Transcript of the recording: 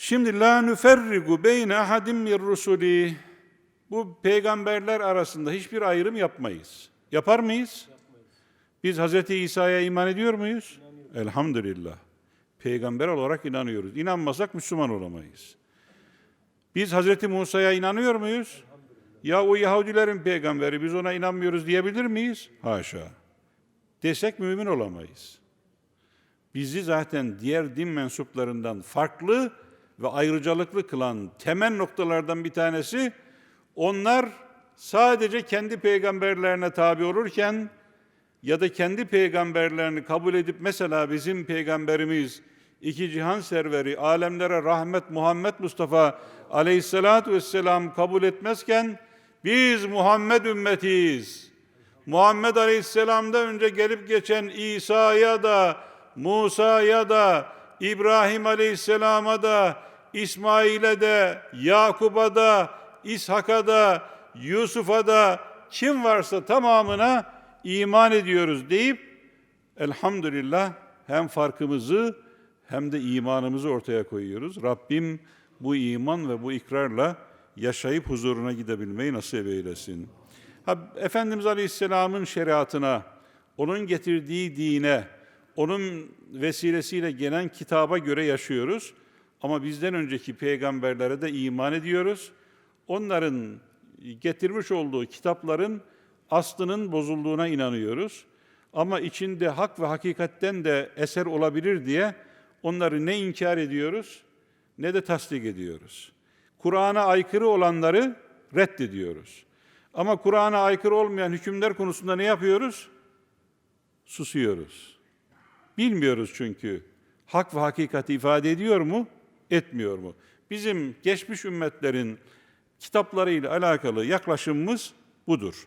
Şimdi la nüferrigu beyne ahadim min rusuli. Bu peygamberler arasında hiçbir ayrım yapmayız. Yapar mıyız? Biz Hz. İsa'ya iman ediyor muyuz? Elhamdülillah. Peygamber olarak inanıyoruz. İnanmasak Müslüman olamayız. Biz Hz. Musa'ya inanıyor muyuz? Ya o Yahudilerin peygamberi biz ona inanmıyoruz diyebilir miyiz? Haşa. Desek mümin olamayız. Bizi zaten diğer din mensuplarından farklı ve ayrıcalıklı kılan temel noktalardan bir tanesi onlar sadece kendi peygamberlerine tabi olurken ya da kendi peygamberlerini kabul edip mesela bizim peygamberimiz iki cihan serveri alemlere rahmet Muhammed Mustafa aleyhissalatu vesselam kabul etmezken biz Muhammed ümmetiyiz. Muhammed Aleyhisselam'da önce gelip geçen İsa'ya da Musa'ya da İbrahim Aleyhisselam'a da İsmail'e de Yakub'a da İshak'a da Yusuf'a da kim varsa tamamına iman ediyoruz deyip elhamdülillah hem farkımızı hem de imanımızı ortaya koyuyoruz. Rabbim bu iman ve bu ikrarla yaşayıp huzuruna gidebilmeyi nasip eylesin. Ha, Efendimiz Aleyhisselam'ın şeriatına, onun getirdiği dine, onun vesilesiyle gelen kitaba göre yaşıyoruz. Ama bizden önceki peygamberlere de iman ediyoruz. Onların getirmiş olduğu kitapların aslının bozulduğuna inanıyoruz. Ama içinde hak ve hakikatten de eser olabilir diye onları ne inkar ediyoruz ne de tasdik ediyoruz. Kur'an'a aykırı olanları reddediyoruz. Ama Kur'an'a aykırı olmayan hükümler konusunda ne yapıyoruz? Susuyoruz. Bilmiyoruz çünkü hak ve hakikati ifade ediyor mu, etmiyor mu? Bizim geçmiş ümmetlerin kitaplarıyla alakalı yaklaşımımız budur.